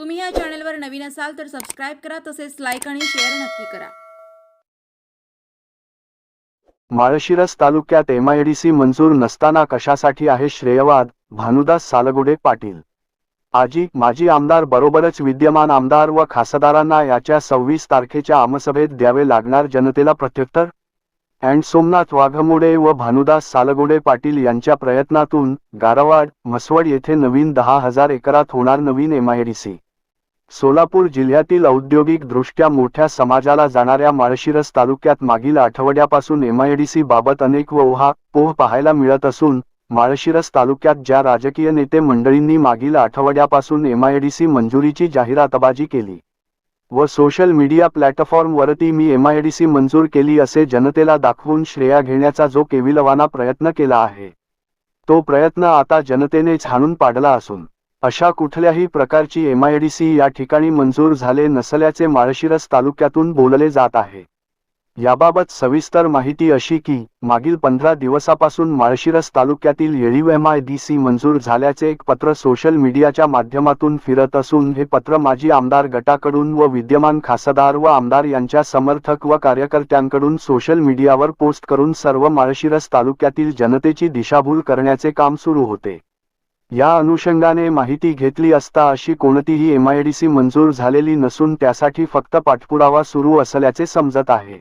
तुम्ही या चॅनलवर नवीन असाल तर सबस्क्राईब करा तसेच लाईक आणि शेअर नक्की करा. माळशिरस तालुक्यात एमआयडीसी मंजूर नसताना कशासाठी आहे श्रेयवाद? भानुदास सालगुडे पाटील. आजी माजी आमदार बरोबरच विद्यमान आमदार व खासदारांना याच्या सव्वीस तारखेच्या आमसभेत द्यावे लागणार जनतेला प्रत्युत्तर? अँड सोमनाथ वाघमोडे व भानुदास सालगुडे पाटील यांच्या प्रयत्नातून गारवाड म्हसवड येथे नवीन दहा हजार एकरात होणार नवीन एमआयडीसी सोलापूर जिल्ह्यातील औद्योगिक दृष्ट्या मोठ्या समाजाला जाणाऱ्या माळशिरस तालुक्यात मागील आठवड्यापासून एमआयडीसी बाबत अनेक व पोह पाहायला मिळत असून माळशिरस तालुक्यात ज्या राजकीय नेते मंडळींनी मागील आठवड्यापासून एमआयडीसी मंजुरीची जाहिरातबाजी केली व सोशल मीडिया प्लॅटफॉर्मवरती मी एमआयडीसी मंजूर केली असे जनतेला दाखवून श्रेया घेण्याचा जो केविलवाना प्रयत्न केला आहे तो प्रयत्न आता जनतेने झाणून पाडला असून अशा कुठल्याही प्रकारची एमआयडीसी या ठिकाणी मंजूर झाले नसल्याचे माळशिरस तालुक्यातून बोलले जात आहे. याबाबत सविस्तर माहिती अशी की मागील पंधरा दिवसापासून माळशिरस तालुक्यातील येळीव सी मंजूर झाल्याचे एक पत्र सोशल मीडियाच्या माध्यमातून फिरत असून हे पत्र माजी आमदार गटाकडून व विद्यमान खासदार व आमदार यांच्या समर्थक व कार्यकर्त्यांकडून सोशल मीडियावर पोस्ट करून सर्व माळशिरस तालुक्यातील जनतेची दिशाभूल करण्याचे काम सुरू होते. या अनुषंगाने माहिती घेतली असता अशी कोणतीही एमआयडीसी मंजूर झालेली नसून त्यासाठी फक्त पाठपुरावा सुरू असल्याचे समजत आहे.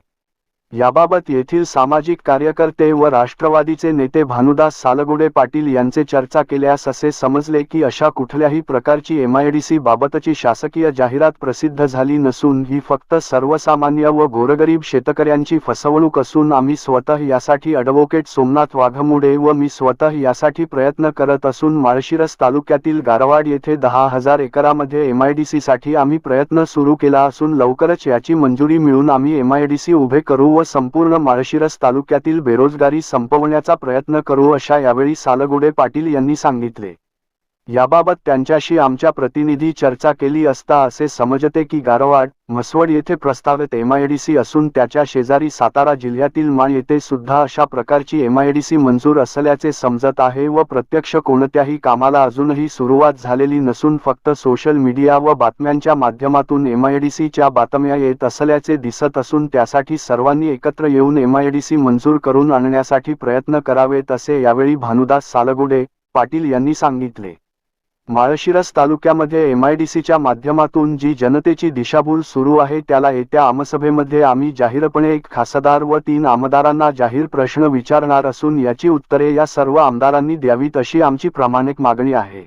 याबाबत येथील सामाजिक कार्यकर्ते व राष्ट्रवादीचे नेते भानुदास सालगुडे पाटील यांचे चर्चा केल्यास असे समजले की अशा कुठल्याही प्रकारची एमआयडीसी बाबतची शासकीय जाहिरात प्रसिद्ध झाली नसून ही फक्त सर्वसामान्य व गोरगरीब शेतकऱ्यांची फसवणूक असून आम्ही स्वतः यासाठी ॲडव्होकेट सोमनाथ वाघमुडे व मी स्वतः यासाठी प्रयत्न करत असून माळशिरस तालुक्यातील गारवाड येथे दहा हजार एकरामध्ये एमआयडीसीसाठी आम्ही प्रयत्न सुरू केला असून लवकरच याची मंजुरी मिळून आम्ही एमआयडीसी उभे करू व संपूर्ण माळशिरस तालुक्यातील बेरोजगारी संपवण्याचा प्रयत्न करू अशा यावेळी सालगुडे पाटील यांनी सांगितले. याबाबत त्यांच्याशी आमच्या प्रतिनिधी चर्चा केली असता असे समजते की गारवाड म्हसवड येथे प्रस्तावित एमआयडीसी असून त्याच्या शेजारी सातारा जिल्ह्यातील माण येथे सुद्धा अशा प्रकारची एमआयडीसी मंजूर असल्याचे समजत आहे व प्रत्यक्ष कोणत्याही कामाला अजूनही सुरुवात झालेली नसून फक्त सोशल मीडिया व बातम्यांच्या माध्यमातून एमआयडीसीच्या बातम्या येत असल्याचे दिसत असून त्यासाठी सर्वांनी एकत्र येऊन एमआयडीसी मंजूर करून आणण्यासाठी प्रयत्न करावेत असे यावेळी भानुदास सालगुडे पाटील यांनी सांगितले. माळशिरस तालुक्यामध्ये एमआयडीसीच्या माध्यमातून जी जनतेची दिशाभूल सुरू आहे त्याला येत्या आमसभेमध्ये आम्ही जाहीरपणे एक खासदार व तीन आमदारांना जाहीर प्रश्न विचारणार असून याची उत्तरे या सर्व आमदारांनी द्यावीत अशी आमची प्रामाणिक मागणी आहे.